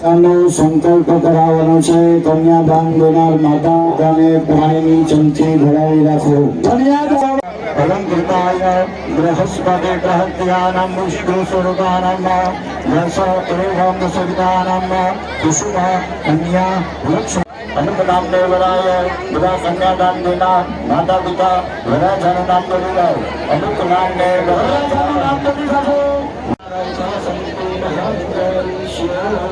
આનો સંકલ્પ કરાવવાનો છે કન્યાદાન દેનાર માતા અને પાણીની ચમચી ભરાવી રાખો કન્યાદાન અલંકૃતાય બૃહસ્પતિ ગ્રહત્યાનમ વિષ્ણુ સ્વરૂપાનમ દશ એવમ સવિતાનમ કુસુમ કન્યા વૃક્ષ અનુપનામ દેવરાય બધા કન્યાદાન દેનાર માતા પિતા વરાજન નામ બોલી રહ્યો અનુપનામ દેવ વરાજન નામ બોલી રહ્યો દ્વારા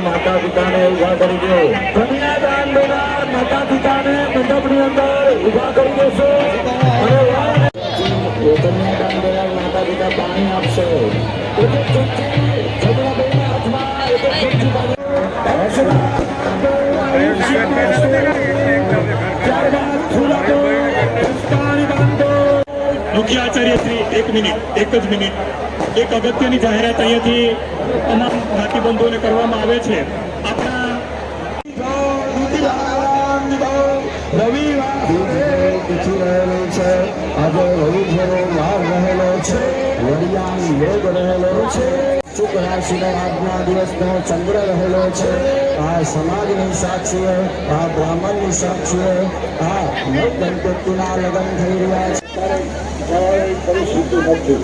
માતા પિતાને ઊભા કરી દો કન્યાદાન દેનાર માતા પિતાને મંડપની અંદર ઊભા કરી દેશો અને માતા પિતા પાણી આપશે મુખ્ય આચાર્ય શ્રી, એક મિનિટ, એક જ મિનિટ. એક અગત્યની જાહેરાત અહીંયાથી તમામ નાતીબંધોને કરવામાં આવે છે. રહેલો છે વડિયાન યોગ રહેલો છે શુક્ર રાશિનો આજના દિવસનો ચંદ્ર રહેલો છે. આ સમાજની સાક્ષીએ આ બ્રાહ્મણની સાક્ષીએ આ નવ દંપતીના લગ્ન થઈ રહ્યા છે. પરિસ્થિતિ નથી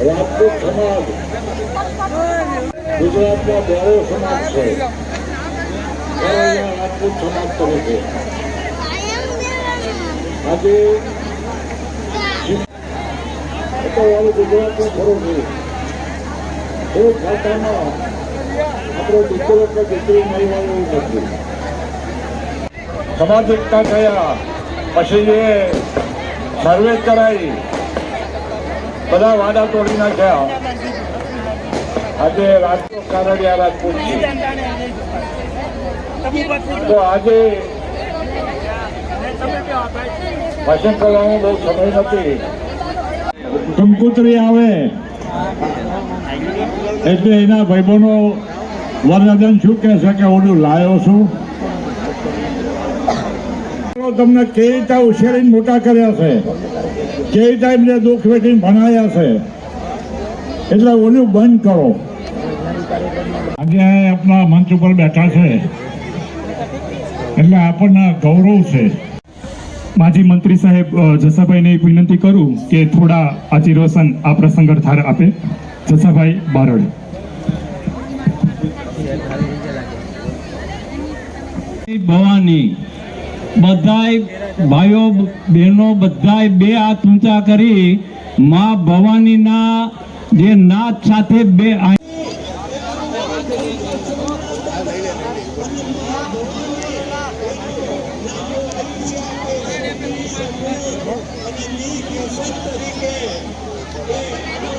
રાજપૂત સમાજ ગુજરાતનો બહોળો સમાજ છે રાજપૂત સમાજ કરે આજે તો ખરું છે એ ખાતામાં પછી એ સર્વે કરાવી બધા વાડા તોડી નાખ્યા. આજે રાજકોટ કારડિયા રાજકોટ તો આજે ભાષણ કરવાનો બહુ સમય નથી. કંકોત્રી આવે. એટલે એના ભાઈબંધો વરદાન શું કહે છે કે ઓલું લાયો છું? તમને કેવી રીતે ઉછેરીને મોટા કર્યા છે? કેવી રીતે એમને દુઃખ વેઠીને ભણાયા છે? એટલે ઓલું બંધ કરો. આજે આપણા મંચ ઉપર બેઠા છે. એટલે આપણને ગૌરવ છે. માજી મંત્રી સાહેબ જસાભાઈને વિનંતી કરું કે થોડા આશીર્વસન આ પ્રસંગ ધાર આપે. જસાભાઈ બારડ. ભવાની. બધાય ભાઈઓ, બહેનો, બધાય બે હાથ ઊંચા કરી માં ભવાનીના જે નાથ સાથે બે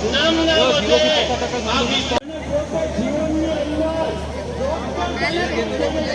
પેલે કાપી Halo.